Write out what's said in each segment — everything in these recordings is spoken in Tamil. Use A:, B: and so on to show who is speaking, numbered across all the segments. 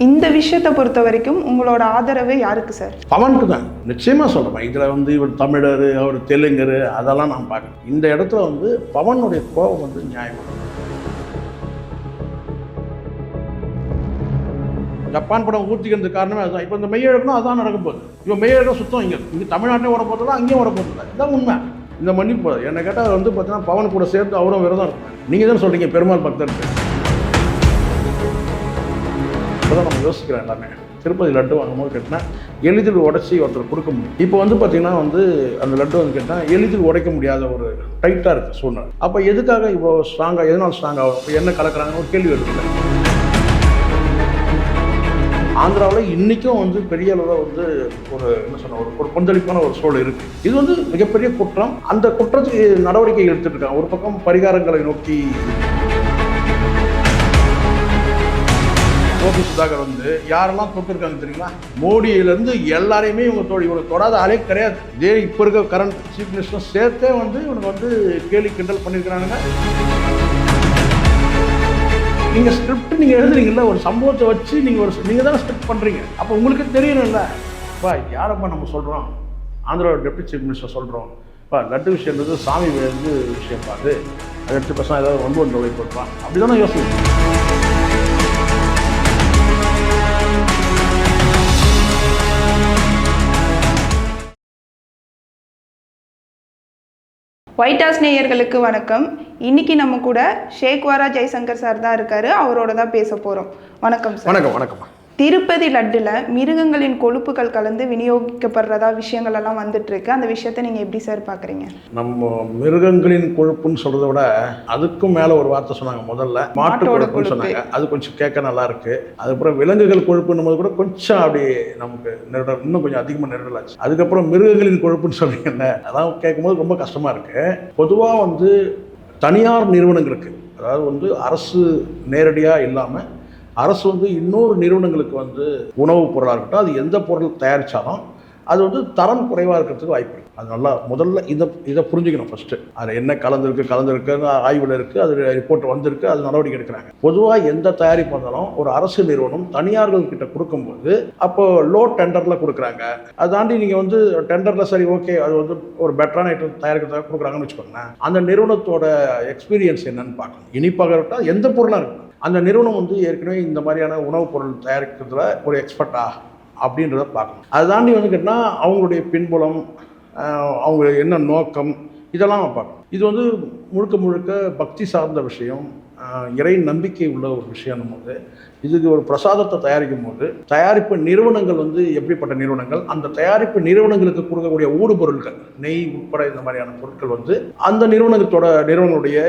A: இந்த விஷயத்தை பொறுத்த வரைக்கும் உங்களோட ஆதரவு யாருக்கு சார்?
B: பவனுக்கு தான். நிச்சயமாக சொல்கிறேன் இதில் வந்து இவர் தமிழர் அவர் தெலுங்கர் அதெல்லாம் நான் பார்க்குறேன் இந்த இடத்துல வந்து பவனுடைய கோபம் வந்து நியாயம் ஜப்பான் படம் ஊற்றிக்கிறது காரணமே அதுதான். இப்போ இந்த மெய்யழகனும் அதான் நடக்கும் போது இப்போ மெய்யழகம் சுத்தம் இங்கே. இங்கே தமிழ்நாட்டிலே ஓட போதில்ல அங்கேயும் ஓட போதில்ல இதான் உண்மை. இந்த மன்னிப்பு என்னை கேட்டால் வந்து பார்த்தீங்கன்னா பவன் கூட சேர்த்து அவரும் விரதம் இருக்கும் நீங்கள் தான் சொல்கிறீங்க பெருமாள் பக்தர் இப்போதான் நம்ம யோசிக்கிறோம் எல்லாமே. திருப்பதி லட்டு வாங்கும்போது கேட்டால் எளிதில் உடச்சி ஒருத்தர் கொடுக்க முடியும். இப்போ வந்து பார்த்தீங்கன்னா வந்து அந்த லட்டு வந்து கேட்டால் எளிதில் உடைக்க முடியாத ஒரு டைட்டாக இருக்குது சூழ்நிலை. அப்போ எதுக்காக இப்போ ஸ்ட்ராங்காக எதனால் ஸ்ட்ராங் ஆகும் இப்போ என்ன கலக்குறாங்கன்னு ஒரு கேள்வி எடுக்கல ஆந்திராவில் இன்றைக்கும் வந்து பெரிய அளவில் வந்து ஒரு என்ன சொன்ன ஒரு ஒரு கொந்தளிப்பான ஒரு சூழல் இருக்குது இது வந்து மிகப்பெரிய குற்றம். அந்த குற்றத்துக்கு நடவடிக்கை எடுத்துகிட்டு இருக்காங்க. ஒரு பக்கம் பரிகாரங்களை நோக்கி கோபி சுதாகர் வந்து யாரெல்லாம் தொட்டிருக்காங்க தெரியுங்களா? மோடியிலேருந்து எல்லாரையுமே இவங்க தோடி இவங்க தொடாத ஆளே கிடையாது. இதே இப்போ இருக்க கரண்ட் சீஃப் மினிஸ்டரும் சேர்த்தே வந்து இவனுக்கு வந்து கேலி கிண்டல் பண்ணியிருக்கிறாங்க நீங்கள் ஸ்கிரிப்ட் நீங்கள் எழுதுறீங்கல்ல ஒரு சம்பவத்தை வச்சு நீங்கள் ஒரு நீங்கள் தானே ஸ்கிரிப்ட் பண்ணுறீங்க அப்போ உங்களுக்கு தெரியணும்ல. இப்போ யாரப்பா நம்ம சொல்கிறோம் ஆந்திரா டெப்டி சீஃப் மினிஸ்டர் சொல்கிறோம் இப்போ லட்டு விஷயம்ன்றது சாமி வந்து விஷயம் பார்த்து அதை. எடுத்து பசங்க ஏதாவது ஒன்று ஒன்று வைப்பான் அப்படி தானே யோசிக்கணும்
A: ஒயிட் ஹவுஸ் நேயர்களுக்கு வணக்கம். இன்னைக்கு நம்ம கூட ஷேக்வாரா ஜெய்சங்கர் சார் தான் இருக்காரு. அவரோட தான் பேச போறோம். வணக்கம் சார்.
B: வணக்கம் வணக்கம்
A: திருப்பதி லட்டுல மிருகங்களின் கொழுப்புகள் கலந்து விநியோகிக்கப்படுறதா விஷயங்கள் எல்லாம் வந்துட்டு இருக்கு அந்த விஷயத்தை நீங்க எப்படி சார் பாக்குறீங்க?
B: நம்ம மிருகங்களின் கொழுப்புன்னு சொல்றதை விட அதுக்கும் மேல ஒரு வார்த்தை சொன்னாங்க முதல்ல. மாட்டு கொழுப்புன்னு
A: கொழுப்பு.
B: சொன்னாங்க. அது கொஞ்சம் கேட்க நல்லா இருக்கு. அதுக்கப்புறம் விலங்குகள் கொழுப்புன்னும் போது கூட கொஞ்சம் அப்படி நமக்கு நெருடல் இன்னும் கொஞ்சம் அதிகமாக நெருடலாச்சு அதுக்கப்புறம் மிருகங்களின் கொழுப்புன்னு சொல்றீங்கல்ல அதான் கேட்கும்போது ரொம்ப கஷ்டமா இருக்கு. பொதுவா வந்து தனியார் நிறுவனங்களுக்கு அதாவது வந்து அரசு நேரடியாக இல்லாமல் அரசு வந்து இன்னொரு நிறுவனங்களுக்கு வந்து உணவுப் பொருளாக இருக்கட்டும் அது எந்த பொருள் தயாரித்தாலும் அது வந்து தரம் குறைவாக இருக்கிறதுக்கு வாய்ப்பு இருக்குது அது நல்லா முதல்ல இதை இதை புரிஞ்சுக்கணும் ஃபஸ்ட்டு அதில் என்ன கலந்துருக்கு கலந்துருக்குன்னு ஆய்வில் இருக்குது அது ரிப்போர்ட் வந்திருக்கு அது நடவடிக்கை எடுக்கிறாங்க. பொதுவாக எந்த தயாரிப்பு வந்தாலும் ஒரு அரசு நிறுவனம் தனியார்கள் கிட்ட கொடுக்கும்போது அப்போ லோ டெண்டரில் கொடுக்குறாங்க. அதை தாண்டி நீங்கள் வந்து டெண்டரில் சரி ஓகே அது வந்து ஒரு பெட்டரான ஐட்டம் தயாரிக்கிறதாக கொடுக்குறாங்கன்னு வச்சுக்கோங்களேன். அந்த நிறுவனத்தோட எக்ஸ்பீரியன்ஸ் என்னன்னு பார்க்கணும். இனிப்பாக இருக்கட்டும் எந்த பொருளாக இருக்கட்டும். அந்த நிறுவனம் வந்து ஏற்கனவே இந்த மாதிரியான உணவுப் பொருள் தயாரிக்கிறதுல ஒரு எக்ஸ்பர்ட்டா அப்படின்றத பார்க்கணும். அதை தாண்டி வந்து கேட்டால் அவங்களுடைய பின்புலம் அவங்க என்ன நோக்கம் இதெல்லாம் பார்க்கணும். இது வந்து முழுக்க முழுக்க பக்தி சார்ந்த விஷயம் இறை நம்பிக்கை உள்ள ஒரு விஷயம் போது இதுக்கு ஒரு பிரசாதத்தை தயாரிக்கும் போது தயாரிப்பு நிறுவனங்கள் வந்து எப்படிப்பட்ட நிறுவனங்கள் அந்த தயாரிப்பு நிறுவனங்களுக்கு கொடுக்கக்கூடிய ஊடுபொருட்கள் நெய் உட்பட இந்த மாதிரியான பொருட்கள் வந்து அந்த நிறுவனத்தோட நிறுவனங்களுடைய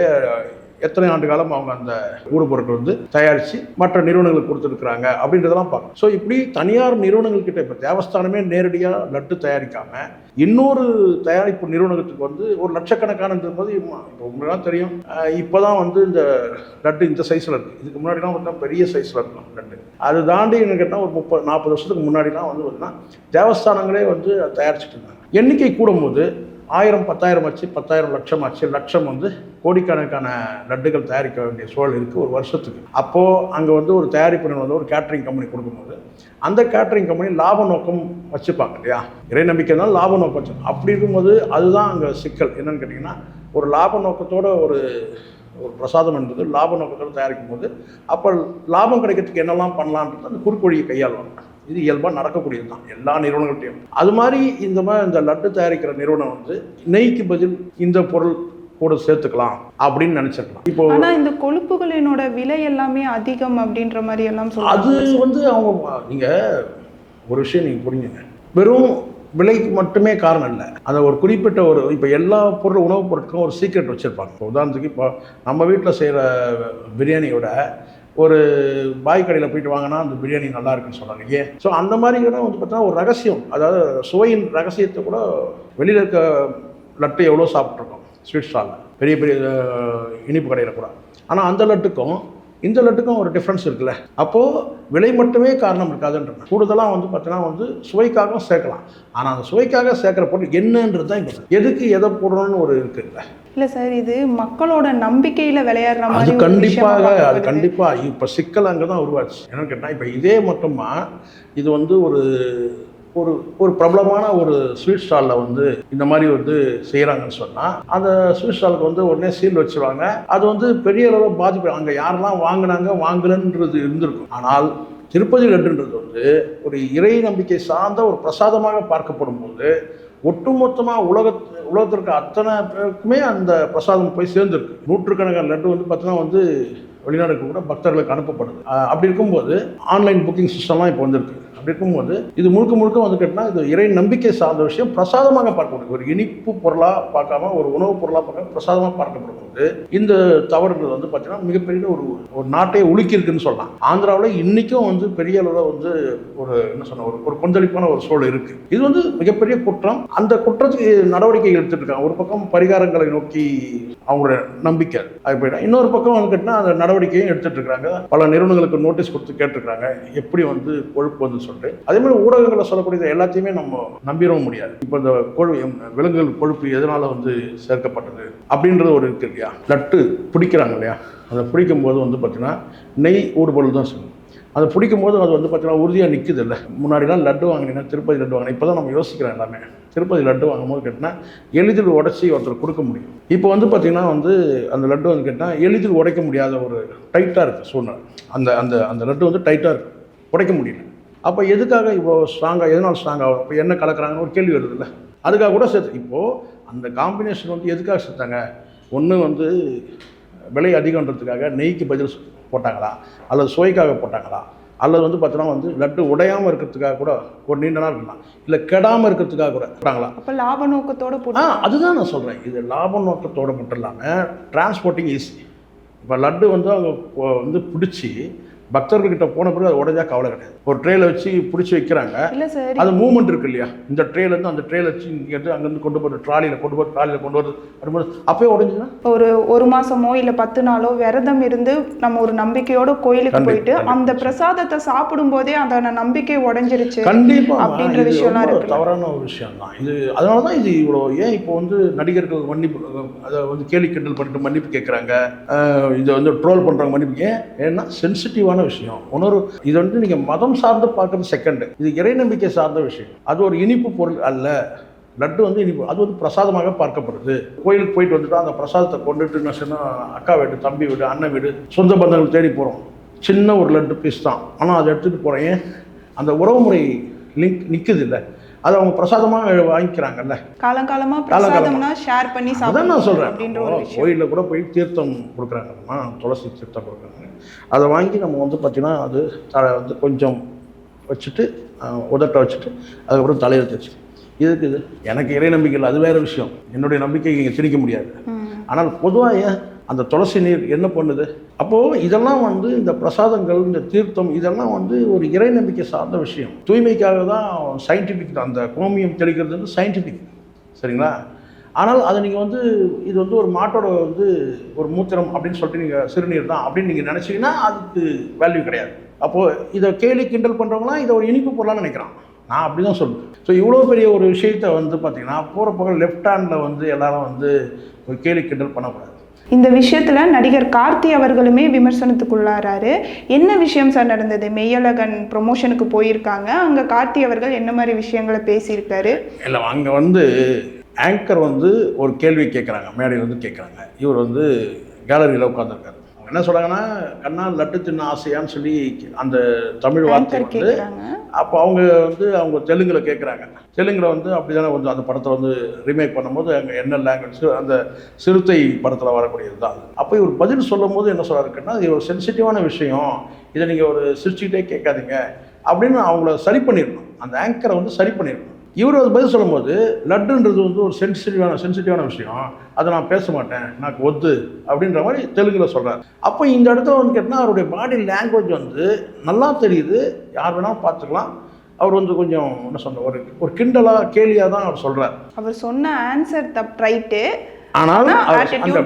B: எத்தனை ஆண்டு காலம் அவங்க அந்த ஊடுபொருட்கள் வந்து தயாரித்து மற்ற நிறுவனங்களுக்கு கொடுத்துருக்குறாங்க அப்படின்றதெல்லாம் பார்க்கணும். ஸோ இப்படி தனியார் நிறுவனங்கள் கிட்ட இப்போ தேவஸ்தானமே நேரடியாக லட்டு தயாரிக்காமல் இன்னொரு தயாரிப்பு நிறுவனத்துக்கு வந்து ஒரு லட்சக்கணக்கானது போது இப்போ உங்களுக்குலாம் தெரியும். இப்போ தான் வந்து இந்த லட்டு இந்த சைஸில் இருக்குது இதுக்கு முன்னாடிலாம் பார்த்தா பெரிய சைஸில் இருக்கும் லட்டு. அது தாண்டி என்ன கேட்டால் ஒரு முப்பது நாற்பது வருஷத்துக்கு முன்னாடிலாம் வந்து பார்த்தீங்கன்னா தேவஸ்தானங்களே வந்து தயாரிச்சுட்டு இருந்தாங்க. எண்ணிக்கை கூடும்போது ஆயிரம் பத்தாயிரம் ஆச்சு பத்தாயிரம் லட்சம் ஆச்சு. லட்சம் வந்து கோடிக்கணக்கான லட்டுகள் தயாரிக்க வேண்டிய சூழல் இருக்குது ஒரு வருஷத்துக்கு. அப்போது அங்கே வந்து ஒரு தயாரிப்பு நிறுவனம் வந்து ஒரு கேட்ரிங் கம்பெனி கொடுக்கும்போது அந்த கேட்ரிங் கம்பெனி லாப நோக்கம் வச்சுப்பாங்க இல்லையா? இறை நம்பிக்கைனால லாப நோக்கம் வச்சு அப்படி இருக்கும்போது அதுதான் அங்கே சிக்கல். என்னன்னு கேட்டிங்கன்னா ஒரு லாப நோக்கத்தோட ஒரு ஒரு பிரசாதம் என்பது லாப நோக்கத்தோடு தயாரிக்கும் போது அப்போ லாபம் கிடைக்கிறதுக்கு என்னெல்லாம் பண்ணலான்றது அந்த குறுக்கொழியை கையாளுவாங்க. இது இயல்பாக நடக்கக்கூடியது தான் எல்லா நிறுவனங்கள்ட்டையும். அது மாதிரி இந்த மாதிரி இந்த லட்டு தயாரிக்கிற நிறுவனம் வந்து நெய்க்கு பதில் இந்த பொருள் கூட சேர்த்துக்கலாம் அப்படின்னு நினச்சிருக்கலாம். இப்போ
A: ஆனா இந்த கொழுப்புகளினோட விலை எல்லாமே அதிகம் அப்படின்ற மாதிரி எல்லாம்
B: அது வந்து அவங்க நீங்கள் ஒரு விஷயம் நீங்கள் புரிஞ்சுங்க. வெறும் விலைக்கு மட்டுமே காரணம் இல்லை. அந்த ஒரு குறிப்பிட்ட ஒரு இப்போ எல்லா பொருள் உணவுப் பொருட்களும் ஒரு சீக்ரெட் வச்சுருப்பாங்க. உதாரணத்துக்கு இப்போ நம்ம வீட்டில் செய்கிற பிரியாணியோட ஒரு பாய் கடையில் போயிட்டு வாங்கினா அந்த பிரியாணி நல்லா இருக்குன்னு சொல்கிறாங்க ஏன்? ஸோ அந்த மாதிரி கூட வந்து பார்த்தீங்கன்னா ஒரு ரகசியம். அதாவது சுவையின் ரகசியத்தை கூட வெளியில் இருக்க லட்டு எவ்வளோ சாப்பிட்ருக்கோம்? ஸ்வீட் ஸ்டாலில் பெரிய பெரிய இனிப்பு கடையில் கூட. ஆனால் அந்த லட்டுக்கும் இந்த லட்டுக்கும் ஒரு டிஃப்ரென்ஸ் இருக்குல்ல. அப்போது விலை மட்டுமே காரணம் இருக்காதுன்ற கூடுதலாக வந்து பார்த்தீங்கன்னா வந்து சுவைக்காகவும் சேர்க்கலாம். ஆனால் அந்த சுவைக்காக சேர்க்குற பொருள் என்னன்றது தான் எதுக்கு எதை போடணும்னு ஒரு இருக்குல்ல
A: இல்ல சார் இது மக்களோட நம்பிக்கையில விளையாடுற
B: அது
A: மாதிரி விஷயமா
B: கண்டிப்பாக அது. கண்டிப்பாக இப்போ சிக்கல் அங்கே தான் உருவாச்சு. என்னன்னு கேட்டால் இப்போ இதே மட்டுமா இது வந்து ஒரு ஒரு ஒரு பிரபலமான ஒரு ஸ்வீட் ஸ்டாலில் வந்து இந்த மாதிரி வந்து செய்கிறாங்கன்னு சொன்னால் அந்த ஸ்வீட் ஸ்டாலுக்கு வந்து உடனே சீல் வச்சுருவாங்க. அது வந்து பெரிய அளவில் பாதிப்பு. அங்கே யாரெல்லாம் வாங்கினாங்க வாங்கலன்றது இருந்திருக்கும். ஆனால் திருப்பதி லட்டுன்றது வந்து ஒரு இறை நம்பிக்கை சார்ந்த ஒரு பிரசாதமாக பார்க்கப்படும் போது ஒட்டுமொத்தமாக உலக உலகத்திற்கு அத்தனை பேருக்குமே அந்த பிரசாதம் போய் சேர்ந்துருக்கு. நூற்றுக்கணக்கான லட்டு வந்து பார்த்தீங்கன்னா வந்து வெளிநாடுக்கு கூட பக்தர்களுக்கு அனுப்பப்படுது. அப்படி இருக்கும்போது ஆன்லைன் புக்கிங் சிஸ்டம்லாம் இப்போ வந்திருக்கு. அப்படி இருக்கும்போது இது முழுக்க முழுக்க வந்து கேட்டால் இது இறை நம்பிக்கை சார்ந்த விஷயம். பிரசாதமாக பார்க்கப்படுது. ஒரு இனிப்பு பொருளாக பார்க்காம ஒரு உணவுப் பொருளாக பார்க்காம பிரசாதமாக பார்க்கப்படும் போது இந்த தவறுகள் வந்து பார்த்தீங்கன்னா மிகப்பெரிய ஒரு ஒரு நாட்டை உலுக்கியிருக்குன்னு சொல்லலாம். ஆந்திராவில் இன்றைக்கும் வந்து பெரிய அளவில் வந்து ஒரு என்ன சொன்ன ஒரு ஒரு கொந்தளிப்பான ஒரு சூழல் இருக்குது இது வந்து மிகப்பெரிய குற்றம். அந்த குற்றத்துக்கு நடவடிக்கை எடுத்துட்டு இருக்காங்க ஒரு பக்கம் பரிகாரங்களை நோக்கி அவங்களோட நம்பிக்கை அது போயிட்டா இன்னொரு பக்கம் வந்து கேட்டால் அந்த நடவடிக்கையும் எடுத்துட்டு இருக்காங்க பல நிறுவனங்களுக்கு நோட்டீஸ் கொடுத்து கேட்டிருக்கிறாங்க. எப்படி வந்து கொழுப்பு வந்து சொல்லிட்டு. அதே மாதிரி ஊடகங்களில் சொல்லக்கூடியது எல்லாத்தையுமே நம்ம நம்பிடவும் முடியாது. இப்போ இந்த கொழு விலங்குகள் கொழுப்பு எதனால் வந்து சேர்க்கப்பட்டது அப்படின்றது ஒரு இருக்கு இல்லையா? லட்டு பிடிக்கிறாங்க இல்லையா? அதை பிடிக்கும் போது வந்து பார்த்தீங்கன்னா நெய் ஊடுபொருள் தான் சொல்லணும். அதை பிடிக்கும் போது அது வந்து பார்த்தீங்கன்னா உறுதியாக நிற்குது இல்லை. முன்னாடிலாம் லட்டு வாங்கினீங்கன்னா திருப்பதி லட்டு வாங்கினேன் இப்போ தான் நம்ம யோசிக்கிறோம் எல்லாமே. திருப்பதி லட்டு வாங்கும்போது கேட்டால் எளிதில் உடச்சி ஒருத்தர் கொடுக்க முடியும். இப்போ வந்து பார்த்திங்கன்னா வந்து அந்த லட்டு வந்து கேட்டால் எளிதில் உடைக்க முடியாத ஒரு டைட்டாக இருக்குது சூழ்நிலை. அந்த அந்த அந்த லட்டு வந்து டைட்டாக இருக்குது உடைக்க முடியல. அப்போ எதுக்காக இப்போ ஸ்ட்ராங்காக எதனால் ஸ்ட்ராங் ஆகும் இப்போ என்ன கலக்குறாங்கன்னு ஒரு கேள்வி வருதுல்ல. அதுக்காக கூட சேர்த்து இப்போது அந்த காம்பினேஷன் வந்து எதுக்காக சேர்த்தாங்க? ஒன்று வந்து விலை அதிகன்றதுக்காக நெய்க்கு பதில் போட்டாங்களா? அல்லது சுவைக்காக போட்டாங்களா? அல்லது வந்து பார்த்தோன்னா வந்து லட்டு உடையாமல் இருக்கிறதுக்காக கூட ஒரு நீண்ட நாள் இருக்கலாம். இல்லை கெடாமல் இருக்கிறதுக்காக கூட போட்டாங்களா?
A: அப்ப லாப நோக்கத்தோட போட்டு
B: அதுதான் நான் சொல்கிறேன் இது லாப நோக்கத்தோடு மட்டும் இல்லாமல் டிரான்ஸ்போர்ட்டிங் ஈஸி இப்போ லட்டு வந்து அவங்க வந்து பிடிச்சி பக்தர்கள்கிட்ட போன பிறகு அது உடைஞ்சா கவலை கிடையாது. ஒரு ட்ரேல வச்சு பிடிச்சி வைக்கிறாங்க.
A: இல்ல சார்
B: அது மூவ்மெண்ட் இருக்கு இல்லையா? இந்த ட்ரேலேருந்து அந்த ட்ரேல வச்சு இங்கே எடுத்து அங்கேருந்து கொண்டு போகிற ட்ராலியில் கொண்டு போகிற ட்ராலியில் கொண்டு வருது வரும்போது அப்போயே உடஞ்சுன்னா
A: ஒரு ஒரு மாசமோ இல்ல பத்து நாளோ விரதம் இருந்து நம்ம ஒரு நம்பிக்கையோட கோயிலுக்கு போயிட்டு. அந்த பிரசாதத்தை சாப்பிடும் போதே அந்த நம்பிக்கை உடைஞ்சிருச்சு
B: கண்டிப்பா.
A: அப்படின்ற விஷயம்லாம்.
B: தவறான ஒரு விஷயம் தான் இது அதனால தான் இது இவ்வளோ ஏன் இப்போ வந்து நடிகர்கள் மன்னிப்பு அதை வந்து கேலி கிண்டல் பண்ணிட்டு மன்னிப்பு கேட்குறாங்க இதை வந்து ட்ரோல் பண்ணுறாங்க மன்னிப்பு. ஏன்? ஏன்னா சென்சிட்டிவான விஷயம். உணர்வு. இது வந்து நீங்கள் மதம் சார்ந்து பார்க்குறது செகண்டு இது இறை நம்பிக்கை சார்ந்த விஷயம். அது ஒரு இனிப்பு பொருள் அல்ல. லட்டு வந்து இனிப்பு அது வந்து பிரசாதமாக பார்க்கப்படுது. கோயிலுக்கு போயிட்டு வந்துட்டு அந்த பிரசாதத்தை கொண்டுட்டு என்ன சொன்னால் அக்கா வீடு தம்பி வீடு அண்ணன் வீடு சொந்த பந்தங்கள் தேடி போகிறோம் சின்ன ஒரு லட்டு பீஸ் தான். ஆனால் அதை எடுத்துகிட்டு போகிறேன் அந்த உறவுமுறை லிங்க் நிற்குது இல்லை அதை அவங்க பிரசாதமாக வாங்கிக்கிறாங்கல்ல.
A: காலங்காலமா
B: காலங்காலமா.
A: பிரசாதம்னா ஷேர் பண்ணி
B: அதான் நான் சொல்கிறேன் கோயிலில் கூட போய் தீர்த்தம் கொடுக்குறாங்கம்மா துளசி தீர்த்தம் கொடுக்குறாங்க. அதை வாங்கி நம்ம வந்து பார்த்திங்கன்னா அது தலை வந்து கொஞ்சம் வச்சுட்டு உதட்ட வச்சுட்டு அதுக்கப்புறம் தலையில் தேய்ச்சி இதுக்கு இது? எனக்கு இறை நம்பிக்கை இல்லை. அது வேறு விஷயம். என்னுடைய நம்பிக்கை நீங்கள் திணிக்க முடியாது. ஆனால் பொதுவாக ஏன் அந்த துளசி நீர் என்ன பண்ணுது? அப்போது இதெல்லாம் வந்து இந்த பிரசாதங்கள் இந்த தீர்த்தம் இதெல்லாம் வந்து ஒரு இறை நம்பிக்கை சார்ந்த விஷயம். தூய்மைக்காக தான் சயின்டிஃபிக் அந்த கோமியம் தெளிக்கிறது வந்து சயின்டிஃபிக் சரிங்களா? ஆனால் அதை நீங்கள் வந்து இது வந்து ஒரு மாட்டோட வந்து ஒரு மூத்திரம் அப்படின்னு சொல்லிட்டு நீங்கள் சிறுநீர் தான் அப்படின்னு நீங்கள் நினச்சிங்கன்னா அதுக்கு வேல்யூ கிடையாது. அப்போது இதை கேலி கிண்டல் பண்ணுறவங்களாம் இதை ஒரு இனிப்பு பொருளாக நினைக்கிறான். நான் அப்படி தான் சொல்லுவேன் ஸோ இவ்வளோ பெரிய ஒரு விஷயத்தை வந்து பார்த்தீங்கன்னா போகிற போக லெஃப்ட் ஹேண்டில் வந்து எல்லாரும் வந்து ஒரு கேலி கிண்டல் பண்ணக்கூடாது.
A: இந்த விஷயத்துல நடிகர் கார்த்தி அவர்களுமே விமர்சனத்துக்குள்ளாராரு. என்ன விஷயம் சார் நடந்தது? மெய்யழகன் ப்ரொமோஷனுக்கு போயிருக்காங்க. அங்க கார்த்தி அவர்கள் என்ன மாதிரி விஷயங்களை பேசியிருக்காரு?
B: இல்லை அங்கே வந்து ஆங்கர் வந்து ஒரு கேள்வி கேட்குறாங்க மேடையில் வந்து கேட்குறாங்க. இவர் வந்து கேலரியில் உட்காந்துருக்காரு அவங்க என்ன சொல்கிறாங்கன்னா கண்ணா லட்டு தின்ன ஆசையான்னு சொல்லி அந்த தமிழ் வார்த்தை வந்து அப்போ அவங்க வந்து அவங்க தெலுங்கில் கேட்குறாங்க தெலுங்கில் வந்து அப்படி தானே வந்து அந்த படத்தை வந்து ரீமேக் பண்ணும்போது அங்கே என்ன லாங்குவேஜ் அந்த சிறுத்தை படத்தில் வரக்கூடியது தான். அப்போ இவர் பதில் சொல்லும் போது என்ன சொல்கிறாருக்குன்னா இது ஒரு சென்சிட்டிவான விஷயம். இதை நீங்கள் ஒரு சிரிச்சுக்கிட்டே கேட்காதீங்க. அப்படின்னு அவங்கள சரி பண்ணிடணும். அந்த ஆங்கரை வந்து சரி பண்ணிடணும். இவர் அது பதில் சொல்லும்போது லட்டுன்றது வந்து ஒரு சென்சிட்டிவான சென்சிட்டிவான விஷயம். அதை நான் பேச மாட்டேன். எனக்கு ஒத்து. அப்படின்ற மாதிரி தெலுங்கில் சொல்கிறார் அப்போ இந்த இடத்துல வந்து கேட்டால் அவருடைய பாடி லாங்குவேஜ் வந்து நல்லா தெரியுது. யார் வேணாலும் பார்த்துக்கலாம். அவர் வந்து கொஞ்சம் என்ன சொல்ற ஒரு ஒரு கிண்டலாக கேலியாக தான் அவர் சொல்கிறார்
A: அவர் சொன்ன ஆன்சர் தப் ரைட்டு
B: ஆனால்
A: ஆனா
B: அவர்
A: attitude-
B: அந்த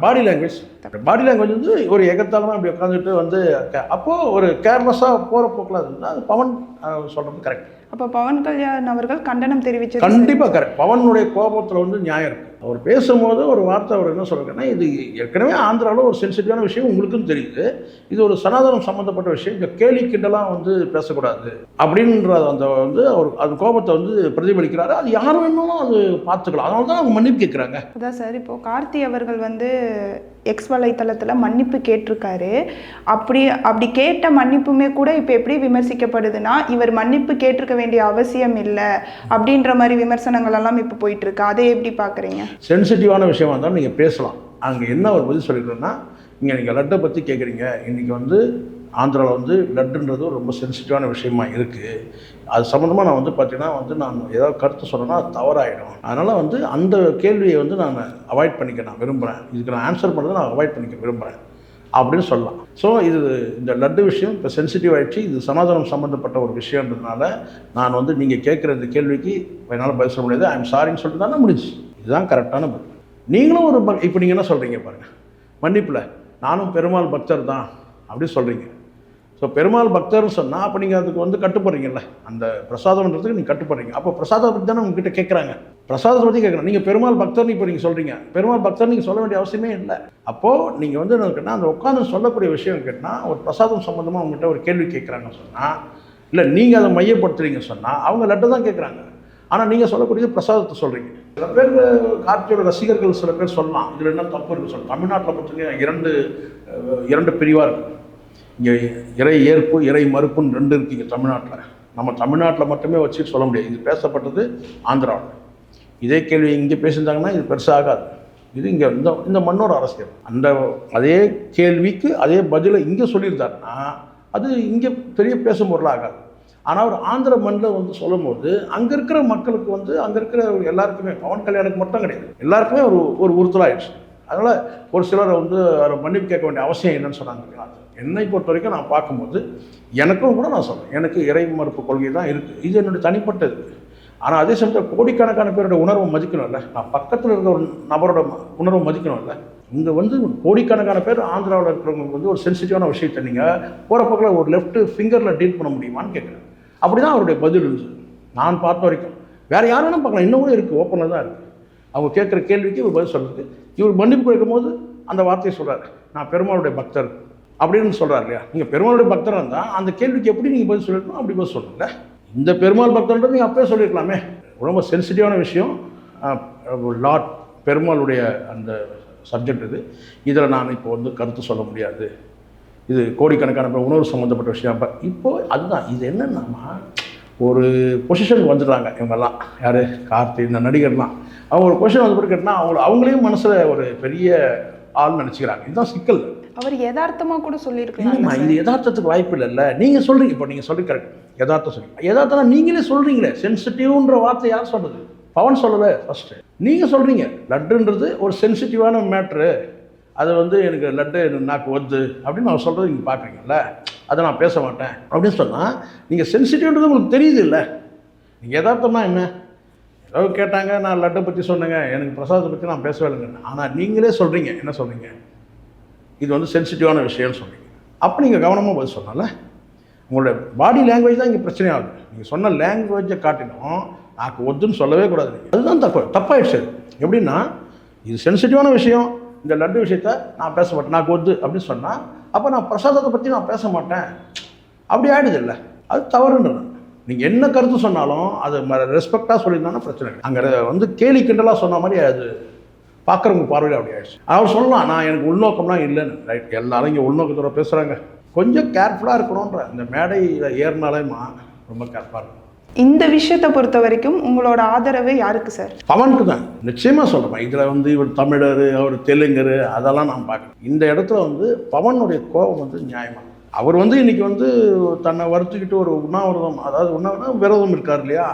B: பாடி லாங்குவேஜ் பாடி லாங்குவேஜ் வந்து ஒரு எகத்தாலமாக அப்படி உட்காந்துட்டு வந்து க- அப்போ ஒரு கேர்லெஸ்ஸாக போகிற போக்கில் அது பவன் அஹ், சொல்றது கரெக்ட்
A: அப்போ பவன் கல்யாண் அவர்கள் கண்டனம் தெரிவிச்சு
B: கண்டிப்பாக கரெக்ட். பவனுடைய கோபத்தில் வந்து நியாயம் இருக்கு. அவர் பேசும்போது ஒரு வார்த்தை அவர் என்ன சொல்கிறேன்னா இது ஏற்கனவே ஆந்திராவில் ஒரு சென்சிட்டிவான விஷயம் உங்களுக்கும் தெரியுது. இது ஒரு சனாதனம் சம்மந்தப்பட்ட விஷயம். இந்த கேலி கிண்டலாம் வந்து பேசக்கூடாது அப்படின்ற அந்த வந்து அவர் அது கோபத்தை வந்து பிரதிபலிக்கிறாரு. அது யார் வேணாலும் அது பார்த்துக்கலாம். அதனால தான் அவங்க மன்னிப்பு கேட்குறாங்க.
A: அதான் சார் இப்போ கார்த்தி அவர்கள் வந்து எக்ஸ் வலைத்தளத்தில் மன்னிப்பு கேட்டிருக்காரு. அப்படி அப்படி கேட்ட மன்னிப்புமே கூட இப்போ எப்படி விமர்சிக்கப்படுதுன்னா இவர் மன்னிப்பு கேட்டிருக்க வேண்டிய அவசியம் இல்லை அப்படின்ற மாதிரி விமர்சனங்கள் எல்லாம் இப்போ போயிட்டு இருக்கு. அதை எப்படி பார்க்குறீங்க
B: சென்சிட்டிவான விஷயமா இருந்தாலும் நீங்கள் பேசலாம். அங்கே என்ன ஒரு பதில் சொல்லிக்கிறோன்னா நீங்கள் நீங்கள் லட்டை பற்றி கேட்குறீங்க இன்றைக்கி வந்து ஆந்திராவில் வந்து லட்டுன்றது ரொம்ப சென்சிட்டிவான விஷயமா இருக்குது அது சம்மந்தமாக நான் வந்து பார்த்தீங்கன்னா வந்து நான் ஏதாவது கருத்து சொன்னேன்னா அது தவறாயிடும். அதனால் வந்து அந்த கேள்வியை வந்து நான் அவாய்ட் பண்ணிக்க நான் விரும்புகிறேன் இதுக்கு நான் ஆன்சர் பண்ணுறது நான் அவாய்ட் பண்ணிக்க விரும்புகிறேன் அப்படின்னு சொல்லலாம். ஸோ இது இந்த லட்டு விஷயம் இப்போ சென்சிட்டிவ் ஆகிடுச்சு இது சனாதனம் சம்மந்தப்பட்ட ஒரு விஷயன்றதுனால நான் வந்து நீங்கள் கேட்குற இந்த கேள்விக்கு என்னால் பதில் சொல்ல முடியாது. ஐம் சாரின்னு சொல்லிட்டு தானே முடிஞ்சு இதுதான் கரெக்டான பதில். நீங்களும் ஒரு பக் இப்போ நீங்கள் என்ன சொல்கிறீங்க பாருங்கள் மன்னிப்பில் நானும் பெருமாள் பக்தர் தான் அப்படி சொல்கிறீங்க ஸோ பெருமாள் பக்தர்னு சொன்னால் அப்போ நீங்கள் அதுக்கு வந்து கட்டுப்படுறீங்கல்ல. அந்த பிரசாதம்ன்றதுக்கு நீங்கள் கட்டுப்படுறீங்க. அப்போ பிரசாதத்தை பற்றி தானே உங்ககிட்ட கேட்குறாங்க பிரசாதத்தை பற்றி கேட்குறேன் நீங்கள் பெருமாள் பக்தர்னு இப்போ நீங்கள் சொல்கிறீங்க பெருமாள் பக்தர் நீங்கள் சொல்ல வேண்டிய அவசியமே இல்லை. அப்போது நீங்கள் வந்து என்ன கேட்டால் அந்த உட்காந்து சொல்லக்கூடிய விஷயம் கேட்டால் ஒரு பிரசாதம் சம்மந்தமாக உங்கள்கிட்ட ஒரு கேள்வி கேட்குறாங்கன்னு சொன்னால் இல்லை நீங்கள் அதை மையப்படுத்துறீங்கன்னு சொன்னால் அவங்க லட்டு தான் கேட்குறாங்க ஆனால் நீங்கள் சொல்லக்கூடியது பிரசாதத்தை சொல்கிறீங்க சில பேர் கார்த்தியோட ரசிகர்கள் சில பேர் சொல்லலாம் இதில் என்ன தப்பு இருக்குது சொல்லலாம். தமிழ்நாட்டில் பார்த்தீங்கன்னா இரண்டு இரண்டு பிரிவாக இருக்குது இங்கே இறை ஏற்பு இறை மறுப்புன்னு ரெண்டு இருக்குது இங்கே தமிழ்நாட்டில். நம்ம தமிழ்நாட்டில் மட்டுமே வச்சு சொல்ல முடியாது. இது பேசப்பட்டது ஆந்திராவில் இதே கேள்வி இங்கே பேசியிருந்தாங்கன்னா இது பெருசாகாது. இது இங்கே இந்த இந்த மண்ணோட அரசியல். அந்த அதே கேள்விக்கு அதே பதிலை இங்கே சொல்லியிருந்தாருன்னா அது இங்கே பெரிய பேசும் பொருளாகாது. ஆனால் ஒரு ஆந்திர மண்ணில் வந்து சொல்லும்போது அங்கே இருக்கிற மக்களுக்கு வந்து அங்கே இருக்கிற எல்லாருக்குமே பவன் கல்யாணுக்கு மட்டும் கிடையாது. எல்லாருக்குமே ஒரு ஒரு உறுத்தலாயிடுச்சு. அதனால் ஒரு சிலர் வந்து அவரை மன்னிப்பு கேட்க வேண்டிய அவசியம் என்னன்னு சொன்னாங்க என்னை பொறுத்த வரைக்கும் நான் பார்க்கும்போது எனக்கும் கூட நான் சொல்கிறேன் எனக்கு இறை மறுப்பு கொள்கை தான் இருக்குது இது என்னுடைய தனிப்பட்டது. ஆனால் அதே சமயத்தில் கோடிக்கணக்கான பேரோட உணர்வை மதிக்கணும்ல. நான் பக்கத்தில் இருக்கிற ஒரு நபரோட ம- உணர்வை மதிக்கணும்ல. இங்கே வந்து கோடிக்கணக்கான பேர் ஆந்திராவில் இருக்கிறவங்களுக்கு வந்து ஒரு சென்சிட்டிவான விஷயத்தை நீங்கள் போகிற பக்கத்தில் ஒரு லெஃப்ட் ஃபிங்கரில் டீல் பண்ண முடியுமான்னு கேட்குறேன். அப்படி தான் அவருடைய பதில் இருந்துச்சு நான் பார்த்த வரைக்கும். வேறு யார் வேணும் பார்க்கலாம். இன்னும் கூட இருக்குது ஓப்பனில் தான் இருக்குது அவங்க கேட்குற கேள்விக்கு இவர் பதில் சொல்கிறது இவர் மன்னிப்பு கேட்கும் போது அந்த வார்த்தையை சொல்கிறார் நான் பெருமாளுடைய பக்தர் அப்படின்னு சொல்கிறார் இல்லையா? நீங்கள் பெருமாளுடைய பக்தராக இருந்தால் அந்த கேள்விக்கு எப்படி நீங்கள் பதில் சொல்லிருக்கணும் அப்படி பதில் சொல்லுங்க. இந்த பெருமாள் பக்தர்ன்றது நீங்கள் அப்பவே சொல்லியிருக்கலாமே ரொம்ப சென்சிட்டிவான விஷயம். லார்ட் பெருமாளுடைய அந்த சப்ஜெக்ட் இது. இதில் நான் இப்போ வந்து கருத்து சொல்ல முடியாது. இது கோடிக்கணக்கான பேர் உணர்வு சம்மந்தப்பட்ட விஷயம். அப்போ இப்போ அதுதான் இது என்னன்னா ஒரு பொசிஷனுக்கு வந்துடுறாங்க இவங்கெல்லாம். யார்? கார்த்தி இந்த நடிகர்லாம். அவங்க ஒரு பொசிஷன் வந்து கேட்டால் அவங்க அவங்களையும் மனசில் ஒரு பெரிய ஆள் நினச்சிக்கிறாங்க. இதுதான் சிக்கல்.
A: அவர் யதார்த்தமா கூட சொல்லியிருக்கலாம்.
B: இது யதார்த்தத்துக்கு வாய்ப்பு இல்லைல்ல. நீங்கள் சொல்கிறீங்க இப்போ நீங்கள் சொல்லி கரெக்ட் யதார்த்தம் சொல்லி. யதார்த்தம் நீங்களே சொல்கிறீங்களே சென்சிட்டிவ்ன்ற வார்த்தை யார் சொல்றது பவன் சொல்லலை ஃபஸ்ட்டு நீங்கள் சொல்கிறீங்க லட்டுன்றது ஒரு சென்சிட்டிவான மேட்ரு அது வந்து எனக்கு லட்டு நாக்கு ஒத்து அப்படின்னு நான் சொல்கிறது நீங்கள் பார்க்குறீங்கல்ல அதை நான் பேச மாட்டேன் அப்படின்னு சொன்னால் நீங்கள் சென்சிட்டிவ்ன்றது உங்களுக்கு தெரியுது இல்லை? நீங்கள் யதார்த்தமாக என்ன? ஏதோ கேட்டாங்க நான் லட்டை பற்றி சொன்னேங்க. எனக்கு பிரசாதத்தை பற்றி நான் பேசவே இல்லைங்க. ஆனால் நீங்களே சொல்கிறீங்க என்ன சொல்கிறீங்க இது வந்து சென்சிட்டிவான விஷயம்னு சொல்கிறீங்க அப்போ நீங்கள் கவனமாக பதில் சொன்னால உங்களுடைய பாடி லாங்குவேஜ் தான் இங்கே பிரச்சனையாகுது. நீங்கள் சொன்ன லாங்குவேஜை காட்டினோம் நாக்கு ஒத்துன்னு சொல்லவே கூடாது. அதுதான் தப்பு. தப்பாயிடுச்சு. எப்படின்னா இது சென்சிட்டிவான விஷயம். இந்த லட்டு விஷயத்த நான் பேச மாட்டேன். நான் கொத்து அப்படின்னு சொன்னால் அப்போ நான் பிரசாதத்தை பற்றி நான் பேச மாட்டேன். அப்படி ஆயிடுது இல்லை அது தவறுன்னு நீங்கள் என்ன கருத்து சொன்னாலும் அது ரெஸ்பெக்டாக சொல்லியிருந்தாலும் பிரச்சனை இல்லை. அங்கே வந்து கேலி கிண்டலாக சொன்ன மாதிரி அது பார்க்குறவங்க பார்வையில் அப்படி ஆயிடுச்சு. அவர் சொல்லலாம் நான் எனக்கு உள்நோக்கம்லாம் இல்லைன்னு. ரைட் எல்லாரும் இங்கே உள்நோக்கத்தோட பேசுகிறாங்க கொஞ்சம் கேர்ஃபுல்லாக இருக்கணுன்ற இந்த மேடையில் ஏறினாலேமா ரொம்ப கேர்ஃபுல்லாக இருக்கும்
A: இந்த விஷயத்தை பொறுத்த வரைக்கும் உங்களோட ஆதரவு யாருக்கு சார்?
B: பவனுக்கு தான். நிச்சயமாக சொல்கிறேன் இதில் வந்து இவர் தமிழர் அவர் தெலுங்கர் அதெல்லாம் நான் பார்க்குறேன் இந்த இடத்துல வந்து பவனுடைய கோபம் வந்து நியாயமாக அவர் வந்து இன்னைக்கு வந்து தன்னை வருத்திக்கிட்டு ஒரு உண்ணாவிரதம் அதாவது உண்ணாவிரதம் விரதம் இருக்கார் இல்லையா?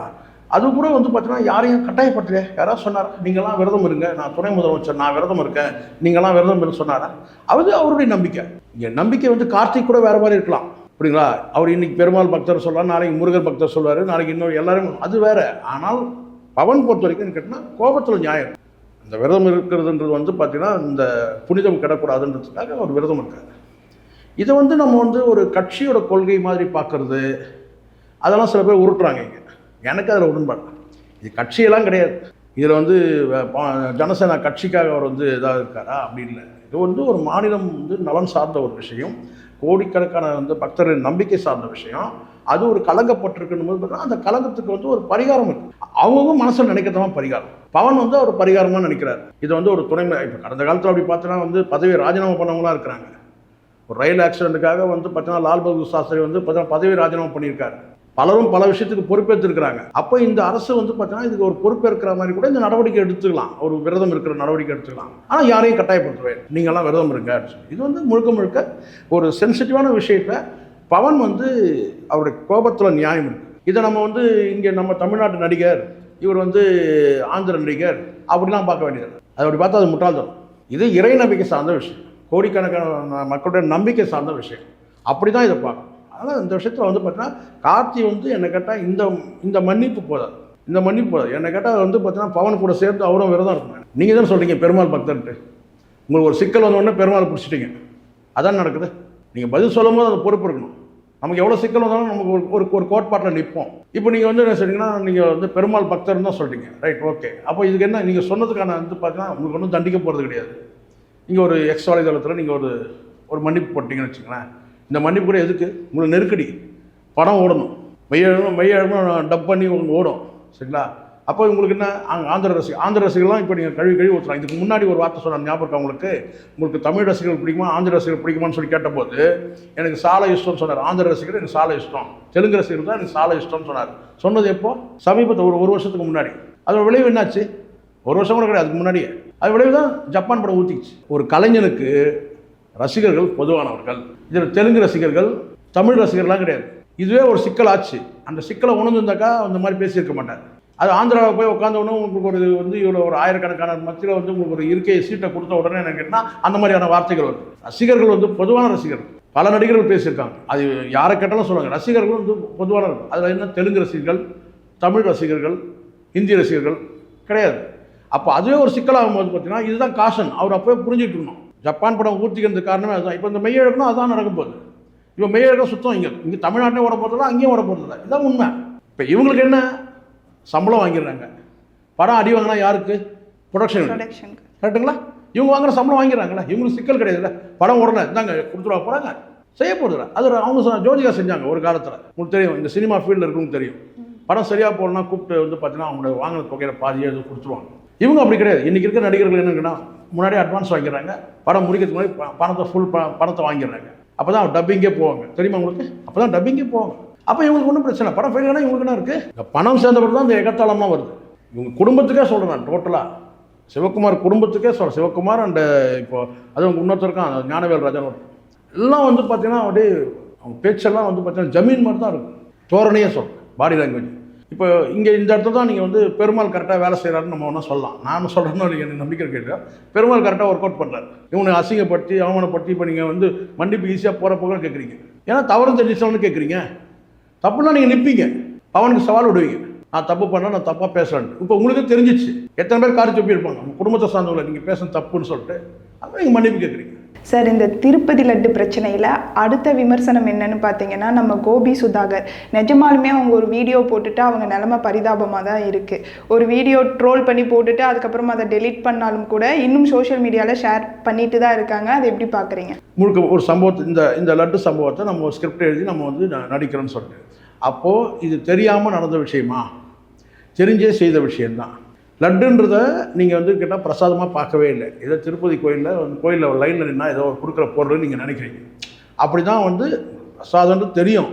B: அது கூட வந்து பார்த்தீங்கன்னா யாரையும் கட்டாயப்படுத்தலையே? யாராவது சொன்னாரா? நீங்களாம் விரதம் இருங்க. நான் துணை முதலமைச்சர் நான் விரதம் இருக்கேன். நீங்களாம் விரதம் இருன்னு சொன்னாரா? அது அவருடைய நம்பிக்கை. இங்கே நம்பிக்கை வந்து கார்த்திக் கூட வேறு மாதிரி இருக்கலாம். புரியுங்களா அவர் இன்றைக்கி பெருமாள் பக்தர் சொல்றார் நாளைக்கு முருகர் பக்தர் சொல்வார் நாளைக்கு இன்னொரு எல்லாரும் அது வேறு. ஆனால் பவன் பொறுத்த வரைக்கும் கேட்டால் கோபத்தில் நியாயம். இந்த விரதம் இருக்கிறதுன்றது வந்து பார்த்திங்கன்னா இந்த புனிதம் கிடக்கூடாதுன்றதுக்காக ஒரு விரதம் இருக்கார். இதை வந்து நம்ம வந்து ஒரு கட்சியோட கொள்கை மாதிரி பார்க்குறது அதெல்லாம் சில பேர் உருட்டுறாங்க இங்கே. எனக்கு அதில் உடன்பாடு இது கட்சியெல்லாம் கிடையாது. இதில் வந்து ஜனசேனா கட்சிக்காக அவர் வந்து இதாக இருக்காரா? அப்படி இல்லை. இது வந்து ஒரு மாநிலம் வந்து நலன் சார்ந்த ஒரு விஷயம். கோடிக்கணக்கான வந்து பக்தர்களின் நம்பிக்கை சார்ந்த விஷயம். அது ஒரு கலங்கப்பட்டிருக்குன்னு போது பார்த்தீங்கன்னா அந்த கலங்கத்துக்கு வந்து ஒரு பரிகாரம் இருக்கு. அவங்க மனசில் நினைக்கிறதான் பரிகாரம். பவன் வந்து அவர் பரிகாரமாக நினைக்கிறார். இது வந்து ஒரு துணை இப்போ கடந்த காலத்தில் அப்படி பார்த்தோன்னா வந்து பதவி ராஜினாமா பண்ணவங்களாம் இருக்கிறாங்க. ஒரு ரயில் ஆக்சிடென்ட்டுக்காக வந்து பார்த்தீங்கன்னா லால் பகதூர் சாஸ்திரி வந்து பார்த்தீங்கன்னா பதவி ராஜினாமா பண்ணியிருக்காரு. பலரும் பல விஷயத்துக்கு பொறுப்பேற்றிருக்கிறாங்க. அப்போ இந்த அரசு வந்து பார்த்தீங்கன்னா இதுக்கு ஒரு பொறுப்பேற்கிற மாதிரி கூட இந்த நடவடிக்கை எடுத்துக்கலாம். ஒரு விரதம் இருக்கிற நடவடிக்கை எடுத்துக்கலாம். ஆனால் யாரையும் கட்டாயப்படுத்துவேன் நீங்களாம் விரதம் இருங்க இது வந்து முழுக்க முழுக்க ஒரு சென்சிட்டிவான விஷயத்தை பவன் வந்து அவருடைய கோபத்தில் நியாயம் இருக்குது இதை நம்ம வந்து இங்கே நம்ம தமிழ்நாட்டு நடிகர் இவர் வந்து ஆந்திர நடிகர் அப்படிலாம் பார்க்க வேண்டியது அது அப்படி பார்த்தா அது முட்டாள்தனம் இது இறை நம்பிக்கை சார்ந்த விஷயம். கோடிக்கணக்கான மக்களுடைய நம்பிக்கை சார்ந்த விஷயம். அப்படி தான் இதை பார்க்கணும். ஆனால் இந்த விஷயத்தில் வந்து பார்த்தீங்கன்னா கார்த்தி வந்து என்னை கேட்டால் இந்த இந்த மன்னிப்பு போதாது. இந்த மன்னிப்பு போதாது. என்னை கேட்டால் வந்து பார்த்தீங்கன்னா பவன் கூட சேர்ந்து அவரும் விரதம் இருக்கணும் நீங்கள் தானே சொல்கிறீங்க பெருமாள் பக்தர்ன்ட்டு. உங்களுக்கு ஒரு சிக்கல் வந்த உடனே பெருமாள் பிடிச்சிட்டீங்க. அதான் நடக்குது. நீங்கள் பதில் சொல்லும் போது அது பொறுப்பு இருக்கணும். நமக்கு எவ்வளோ சிக்கல் வந்தாலும் நமக்கு ஒரு ஒரு ஒரு கோட்பாட்டில் நிற்போம் இப்போ நீங்கள் வந்து என்ன சொன்னீங்கன்னா நீங்கள் வந்து பெருமாள் பக்தர்னு தான் சொல்கிறீங்க ரைட் ஓகே அப்போ இதுக்கு என்ன நீங்கள் சொன்னதுக்கான வந்து பார்த்தீங்கன்னா உங்களுக்கு ஒன்றும் தண்டிக்க போகிறது கிடையாது. நீங்கள் ஒரு எக்ஸ் வலைதளத்தில் நீங்கள் ஒரு ஒரு மன்னிப்பு போட்டிங்கன்னு வச்சுங்களேன் இந்த மன்னிப்பு கூட எதுக்கு? உங்களுக்கு நெருக்கடி. படம் ஓடணும். மெய்யழணும் மெய்யழணும் டப் பண்ணி உங்களுக்கு ஓடும். சரிங்களா? அப்போ உங்களுக்கு என்ன? அங்க ஆந்திர ரசிகர் ஆந்திர ரசிகர்லாம் இப்போ நீங்கள் கழுவி கழுவி ஊற்றுறாங்க இதுக்கு முன்னாடி ஒரு வார்த்தை சொன்ன ஞாபகம் உங்களுக்கு? உங்களுக்கு தமிழ் ரசிகர்கள் பிடிக்குமா? ஆந்திர ரசிகர்கள் பிடிக்குமான்னு சொல்லி கேட்டபோது எனக்கு சாலை இஷ்டம்னு சொன்னார். ஆந்திர ரசிகர் எனக்கு சாலை இஷ்டம். தெலுங்கு ரசிகர் தான் எனக்கு சாலை இஷ்டம்னு சொன்னார். சொன்னது எப்போ? சமீபத்தில் ஒரு ஒரு வருஷத்துக்கு முன்னாடி. அதோட விளைவு என்னாச்சு? ஒரு வருஷம் கூட கிடையாது. அதுக்கு முன்னாடியே. அது விளைவு தான் ஜப்பான் படம் ஊற்றிச்சு ஒரு கலைஞனுக்கு ரசிகர்கள் பொதுவானவர்கள். இதில் தெலுங்கு ரசிகர்கள் தமிழ் ரசிகர்லாம் கிடையாது. இதுவே ஒரு சிக்கல் ஆச்சு அந்த சிக்கலை உணர்ந்துருந்தாக்கா அந்த மாதிரி பேசியிருக்க மாட்டார். அது ஆந்திராவில் போய் உட்காந்த உடனே உங்களுக்கு ஒரு வந்து இவ்வளோ ஒரு ஆயிரக்கணக்கான மத்தியில் வந்து உங்களுக்கு ஒரு இருக்கை சீட்டை கொடுத்த உடனே என்ன கேட்டால் அந்த மாதிரியான வார்த்தைகள் வருது. ரசிகர்கள் வந்து பொதுவான ரசிகர்கள். பல நடிகர்கள் பேசியிருக்காங்க. அது யாரை கேட்டாலும் சொல்லுவாங்க. ரசிகர்கள் வந்து பொதுவான அதில் என்ன தெலுங்கு ரசிகர்கள் தமிழ் ரசிகர்கள் ஹிந்தி ரசிகர்கள் கிடையாது. அப்போ அதுவே ஒரு சிக்கலாகும் போது பார்த்தீங்கன்னா இதுதான் காஷன் அவர் அப்போவே புரிஞ்சுக்கணும் ஜப்பான் படம் ஊற்றிக்கிறது காரணமே அதுதான். இப்போ இந்த மெய்யழகனும் அதான் நடக்க போகுது இப்போ மெய்யழகம் சுத்தம் இங்கே. இங்கே தமிழ்நாட்டிலே ஓட போகிறதா அங்கேயும் ஓட போகிறதில்ல இதுதான் உண்மை. இப்போ இவங்களுக்கு என்ன? சம்பளம் வாங்கிடுறாங்க. படம் அடி வாங்கினா யாருக்கு? ப்ரொடக்ஷன் கரெக்டுங்களா? இவங்க வாங்குற சம்பளம் வாங்கிடுறாங்களா இவங்களுக்கு சிக்கல் கிடையாதுல்ல. படம் உடனே இந்தாங்க கொடுத்துருவா போகிறாங்க செய்ய போகிறதில்ல அது அவங்க ஜோதிகா செஞ்சாங்க ஒரு காலத்தில். உங்களுக்கு தெரியும் இந்த சினிமா ஃபீல்டில் இருக்கவங்களுக்கு தெரியும். படம் சரியாக போகணும்னா கூப்பிட்டு வந்து பார்த்தீங்கன்னா அவங்களோட வாங்கின தொகையில பாதியை எதுவும் கொடுத்துருவாங்க. இவங்க அப்படி கிடையாது. இன்றைக்கி இருக்கிற நடிகர்கள் என்னங்கன்னா முன்னாடி அட்வான்ஸ் வாங்கிடுறாங்க. படம் முடிக்கிறதுக்கு முன்னாடி பணத்தை ஃபுல் பணத்தை வாங்கிடுறாங்க. அப்போ தான் டப்பிங்கே போவாங்க. தெரியுமா உங்களுக்கு? அப்போ தான் டப்பிங்கே போவாங்க. அப்போ இவங்களுக்கு ஒன்றும் பிரச்சனை இல்லை. படம் ஃபெயில் ஆனால் இவங்களுக்கு என்ன இருக்குது பணம் சேர்ந்தப்பட்டு தான் இந்த எகத்தாளம்லாம் வருது. இவங்க குடும்பத்துக்கே சொல்கிறேன் நான் டோட்டலாக சிவகுமார் குடும்பத்துக்கே சொல்கிறேன் சிவகுமார் அண்டு இப்போ அதுவும் இன்னொருத்தருக்கான் ஞானவேல் ராஜன் எல்லாம் வந்து பார்த்தீங்கன்னா அப்படியே அவங்க பேச்செல்லாம் வந்து பார்த்தீங்கன்னா ஜமீன் மாதிரி தான் இருக்கும். தோரணையே சொல்கிறேன் பாடி லாங்குவேஜ் இப்போ இங்கே இந்த இடத்துல தான் நீங்கள் வந்து பெருமாள் கரெக்டாக வேலை செய்கிறாருன்னு நம்ம ஒன்றும் சொல்லலாம். நான் சொல்கிறேன்னு நீங்கள் எனக்கு நம்பிக்கை கேட்டு பெருமாள் கரெக்டாக ஒர்க் அவுட் பண்ணுறாரு இவனை அசிங்கப்படுத்தி அவமானப்படுத்தி இப்போ நீங்கள் வந்து மன்னிப்பு ஈஸியாக போகிற போக கேட்குறீங்க ஏன்னா தவறு தெரிஞ்சவனு கேட்குறீங்க தப்புனா நீங்கள் நிற்பீங்க அவனுக்கு சவால் விடுவீங்க. நான் தப்பு பண்ணால் நான் தப்பாக பேசுகிறேன் இப்போ உங்களுக்கு தெரிஞ்சிச்சு. எத்தனை பேர் காரி துப்பி இருப்பாங்க? உங்கள் குடும்பத்தை சார்ந்தவங்களை நீங்கள் பேசுறது தப்புன்னு சொல்லிட்டு அப்புறம் நீங்கள் மன்னிப்பு கேட்குறீங்க
A: சார் இந்த திருப்பதி லட்டு பிரச்சனையில் அடுத்த விமர்சனம் என்னன்னு பார்த்தீங்கன்னா நம்ம கோபி சுதாகர். நிஜமாலுமே அவங்க ஒரு வீடியோ போட்டுட்டு அவங்க நிலமை பரிதாபமாக தான் இருக்குது ஒரு வீடியோ ட்ரோல் பண்ணி போட்டுட்டு அதுக்கப்புறம் அதை டெலீட் பண்ணாலும் கூட இன்னும் சோஷியல் மீடியாவில் ஷேர் பண்ணிட்டு தான் இருக்காங்க. அதை எப்படி பார்க்குறீங்க
B: முழுக்க ஒரு சம்பவத்தை இந்த இந்த லட்டு சம்பவத்தை நம்ம ஒரு ஸ்கிரிப்ட் எழுதி நம்ம வந்து ந- நடிக்கிறோம்னு சொல்லிட்டு. அப்போது இது தெரியாமல் நடந்த விஷயமா? தெரிஞ்சே செய்த விஷயம்தான். லட்டுன்றத நீங்கள் வந்து கேட்டால் பிரசாதமாக பார்க்கவே இல்லை. ஏதோ திருப்பதி கோயிலில் வந்து கோயிலில் ஒரு லைனில் நின்னா ஏதோ ஒரு கொடுக்குற பொருள்னு நீங்கள் நினைக்கிறீங்க. அப்படி தான் வந்து பிரசாதம்னு தெரியும்.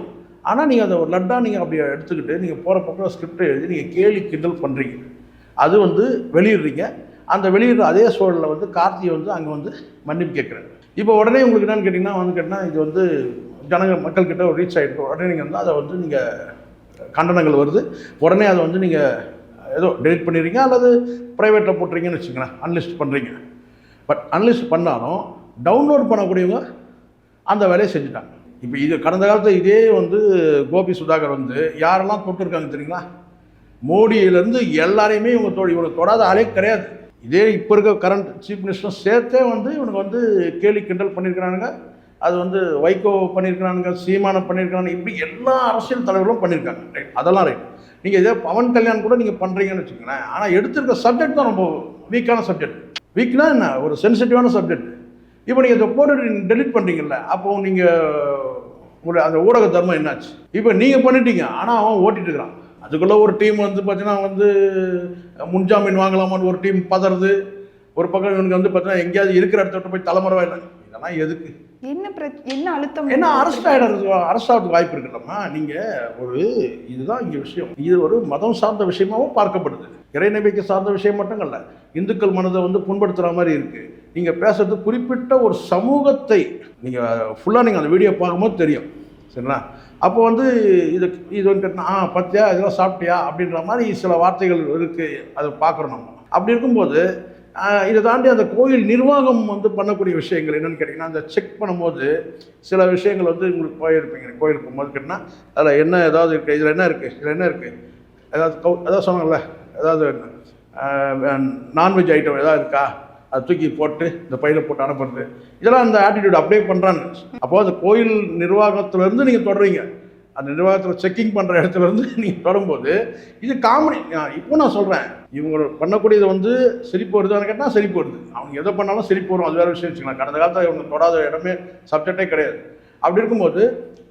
B: ஆனால் நீங்கள் அதை ஒரு லட்டாக நீங்கள் அப்படி எடுத்துக்கிட்டு நீங்கள் போகிற பக்கம் ஸ்கிரிப்ட் எழுதி நீங்கள் கேலி கிண்டல் பண்ணுறீங்க அது வந்து வெளியிடுறீங்க. அந்த வெளியிடுற அதே சூழலில் வந்து கார்த்தியை வந்து அங்கே வந்து மன்னிப்பு கேட்குறாரு. இப்போ உடனே உங்களுக்கு என்னென்னு கேட்டிங்கன்னா வந்து கேட்டிங்கன்னா இது வந்து ஜனங்க மக்கள்கிட்ட ஒரு ரீச் ஆகிட்டு உடனே நீங்கள் வந்து அதை வந்து நீங்கள் கண்டனங்கள் வருது. உடனே அதை வந்து நீங்கள் ஏதோ டெலிட் பண்ணிடுறீங்க அல்லது ப்ரைவேட்டில் போட்டுறீங்கன்னு வச்சுக்கோங்களேன் அன்லிஸ்ட் பண்ணுறீங்க பட் அன்லிஸ்ட் பண்ணாலும் டவுன்லோட் பண்ணக்கூடியவங்க அந்த வேலையை செஞ்சுட்டாங்க. இப்போ இது கடந்த காலத்தில் இதே வந்து கோபி சுதாகர் வந்து யாரெல்லாம் தொட்டிருக்காங்க தெரியுங்களா? மோடியிலேருந்து எல்லாரையுமே இவங்க தொ இவங்க தொடாத ஆளே கிடையாது. இதே இப்போ இருக்க கரண்ட் சீஃப் மினிஸ்டரும் சேர்த்தே வந்து இவனுக்கு வந்து கேலி கிண்டல் பண்ணியிருக்கிறானுங்க அது வந்து வைகோ பண்ணியிருக்கிறானுங்க சீமானம் பண்ணியிருக்கிறானுங்க இப்படி எல்லா அரசியல் தலைவர்களும் பண்ணியிருக்காங்க ரைட் அதெல்லாம் ரைட் நீங்கள் இதே பவன் கல்யாண் கூட நீங்கள் பண்ணுறீங்கன்னு வச்சுக்கோங்களேன். ஆனால் எடுத்திருக்க சப்ஜெக்ட் தான் ரொம்ப வீக்கான சப்ஜெக்ட் வீக்னா என்ன? ஒரு சென்சிட்டிவான சப்ஜெக்ட் இப்போ நீங்கள் இதை போட்டு டெலிட் பண்ணுறீங்கல்ல அப்போ நீங்கள் ஒரு அந்த ஊடக தர்மம் என்னாச்சு? இப்போ நீங்கள் பண்ணிட்டீங்க ஆனால் அவன் ஓட்டிட்டு இருக்கிறான். அதுக்குள்ளே ஒரு டீம் வந்து பார்த்தீங்கன்னா வந்து முன்ஜாமீன் வாங்கலாமான்னு ஒரு டீம் பதறது. ஒரு பக்கம் இவனுக்கு வந்து பார்த்தீங்கன்னா எங்கேயாவது இருக்கிற இடத்த விட்டு போய் தலைமுறை இல்லை. இதெல்லாம் எதுக்கு?
A: என்ன என்ன அழுத்தம்
B: என்ன அரெஸ்ட் ஆகிடுறது அரெஸ்ட் ஆகிறதுக்கு வாய்ப்பு இருக்குல்லம்மா. நீங்கள் ஒரு இதுதான் இங்கே விஷயம். இது ஒரு மதம் சார்ந்த விஷயமாவும் பார்க்கப்படுது. இறை நம்பிக்கை சார்ந்த விஷயம் மட்டும் இல்லை இந்துக்கள் மனதை வந்து புண்படுத்துகிற மாதிரி இருக்குது நீங்கள் பேசுறது குறிப்பிட்ட ஒரு சமூகத்தை நீங்கள் ஃபுல்லாக நீங்கள் அந்த வீடியோ பார்க்கும்போது தெரியும். சரிங்களா? அப்போ வந்து இது இது வந்து ஆ பத்தியா? இதெல்லாம் சாப்பிட்டியா? அப்படின்ற மாதிரி சில வார்த்தைகள் இருக்குது அதை பார்க்குறோம் நம்ம. அப்படி இருக்கும்போது இதை தாண்டி அந்த கோயில் நிர்வாகம் வந்து பண்ணக்கூடிய விஷயங்கள் என்னென்னு கேட்டிங்கன்னா அந்த செக் பண்ணும்போது சில விஷயங்கள் வந்து உங்களுக்கு போயிருப்பீங்க. கோயிலுக்கு போகும்போது கேட்டிங்கன்னா அதில் என்ன ஏதாவது இருக்குது இதில் என்ன இருக்குது இதில் என்ன இருக்குது ஏதாவது கவு ஏதாவது சொன்னாங்கல்ல ஏதாவது நான்வெஜ் ஐட்டம் ஏதாவது இருக்கா? அதை தூக்கி போட்டு இந்த பையில போட்டு அனுப்புறது. இதெல்லாம் அந்த ஆட்டிடியூட் அப்படியே பண்ணுறாங்க அப்போது அந்த கோயில் நிர்வாகத்திலேருந்து நீங்கள் தொடறீங்க அந்த நிர்வாகத்தில் செக்கிங் பண்ணுற இடத்துல இருந்து நீங்கள் தொடரும்போது இது காமெடி இப்போ நான் சொல்கிறேன் இவங்க பண்ணக்கூடியது வந்து சிரிப்பு வருதான்னு கேட்டால் சிரிப்பு வருது. அவங்க எதை பண்ணாலும் சிரிப்பு வரும். அது வேறு விஷயம் வச்சுக்கலாம் கடந்த காலத்தில் இவங்க தொடாத இடமே சப்ஜெக்டே கிடையாது. அப்படி இருக்கும்போது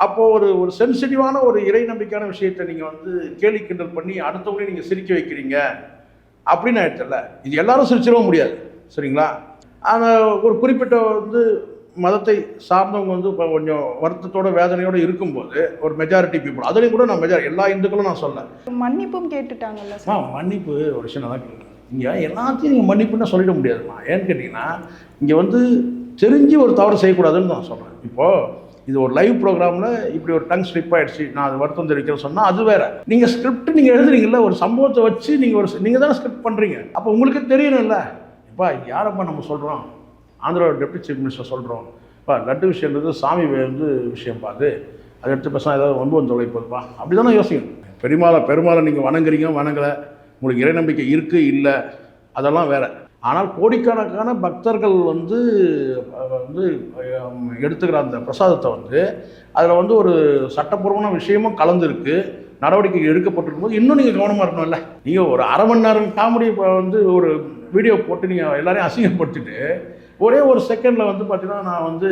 B: அப்போது ஒரு ஒரு சென்சிட்டிவான ஒரு இறை நம்பிக்கையான விஷயத்தை நீங்கள் வந்து கேலி கிண்டல் பண்ணி அடுத்தவங்களையும் நீங்கள் சிரிக்க வைக்கிறீங்க. அப்படின்னு ஆயிடுச்சுல்ல. இது எல்லாரும் சிரிச்சிடவும் முடியாது. சரிங்களா? ஆனால் ஒரு குறிப்பிட்ட வந்து மதத்தை சார்ந்தவங்க வந்து இப்போ கொஞ்சம் வருத்தத்தோட வேதனையோடு இருக்கும்போது ஒரு மெஜாரிட்டி பீப்புள் அதுலேயும் கூட நான் மெஜாரிட்டி எல்லா இந்துக்களும் நான் சொல்ல
A: மன்னிப்பும் கேட்டுட்டாங்கல்ல
B: ஆ மன்னிப்பு ஒரு விஷயம் நல்லா கேட்குறேன் இங்கே எல்லாத்தையும் நீங்கள் மன்னிப்புன்னு சொல்லிட முடியாதுமா. ஏன்னு கேட்டிங்கன்னா இங்கே வந்து தெரிஞ்சு ஒரு தவறு செய்யக்கூடாதுன்னு நான் சொல்கிறேன் இப்போது இது ஒரு லைவ் ப்ரோக்ராமில் இப்படி ஒரு டங் ஸ்லிப் ஆயிடுச்சு நான் அது வருத்தம் தெரிவிக்கிறேன் சொன்னால் அது வேற. நீங்கள் ஸ்கிரிப்ட் நீங்கள் எழுதுறீங்கல்ல ஒரு சம்பவத்தை வச்சு நீங்கள் ஒரு நீங்கள் தானே ஸ்கிரிப்ட் பண்ணுறீங்க அப்போ உங்களுக்கு தெரியணும்ல. இப்போ யாரப்பா நம்ம சொல்கிறோம் ஆந்திரா டெப்டி சீஃப் மினிஸ்டர் சொல்கிறோம் இப்போ லட்டு விஷயன்றது சாமி வந்து விஷயம் பார்த்து அதை. எடுத்து பேசினா ஏதாவது ஒன்பது வந்து தொலைப்பதுப்பா அப்படி தானே யோசிக்கணும். பெருமாளை பெருமாளை நீங்கள் வணங்குறீங்க வணங்கலை. உங்களுக்கு இறை நம்பிக்கை இருக்குது இல்லை. அதெல்லாம் வேறு. ஆனால் கோடிக்கணக்கான பக்தர்கள் வந்து வந்து எடுத்துக்கிற அந்த பிரசாதத்தை வந்து அதில் வந்து ஒரு சட்டப்பூர்வமான விஷயமும் கலந்துருக்கு. நடவடிக்கை எடுக்கப்பட்டிருக்கும் போது இன்னும் நீங்கள் கவனமாக இருக்கணும்ல. நீங்கள் ஒரு அரை மணி நேரம் காமெடி வந்து ஒரு வீடியோ போட்டு நீங்கள் எல்லாரையும் அசிங்கப்படுத்திட்டு ஒரே ஒரு செகண்டில் வந்து பார்த்தீங்கன்னா நான் வந்து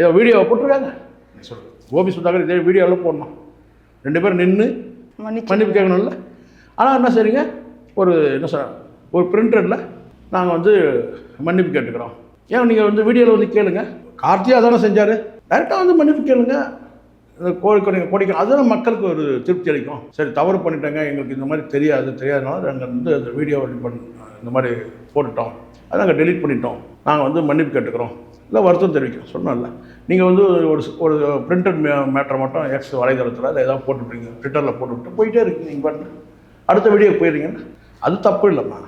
B: ஏதோ வீடியோவை போட்டிருக்காங்க. சொல்லுங்கள் கோபி சுதாகர் இதே வீடியோவில் போடணும். ரெண்டு பேரும் நின்று மன்னிப்பு கேட்கணும்ல. ஆனால் என்ன செய்றீங்க? ஒரு என்ன சொல்ற ஒரு பிரிண்டரில் நாங்கள் வந்து மன்னிப்பு கேட்டுக்கிறோம். ஏன் நீங்கள் வந்து வீடியோவில் வந்து கேளுங்க. கார்த்தியா தானே செஞ்சார். டேரெக்டாக வந்து மன்னிப்பு கேளுங்க. இந்த கோழிக்கொடை கோடிக்க அதுதான் மக்களுக்கு ஒரு திருப்தி அளிக்கும். சரி தவறு பண்ணிட்டேங்க. எங்களுக்கு இந்த மாதிரி தெரியாது தெரியாதனால நாங்கள் வந்து அந்த வீடியோ பண்ணி இந்த மாதிரி போட்டுட்டோம். அதை நாங்கள் டெலீட் பண்ணிட்டோம். நாங்கள் வந்து மன்னிப்பு கேட்டுக்கிறோம். இல்லை வருத்தம் தெரிவிக்கிறோம். சொன்னோம்ல. நீங்கள் வந்து ஒரு ஒரு பிரிண்டட் மே மேட்டரை மட்டும் எக்ஸ் வலைதளத்தில் இல்லை ஏதாவது போட்டுவிட்டீங்க ட்விட்டரில் போட்டுவிட்டு போயிட்டே இருக்கீங்க நீங்கள் பாட்டு அடுத்த வீடியோ போயிடுறீங்கன்னா அது தப்பு இல்லைம்மா.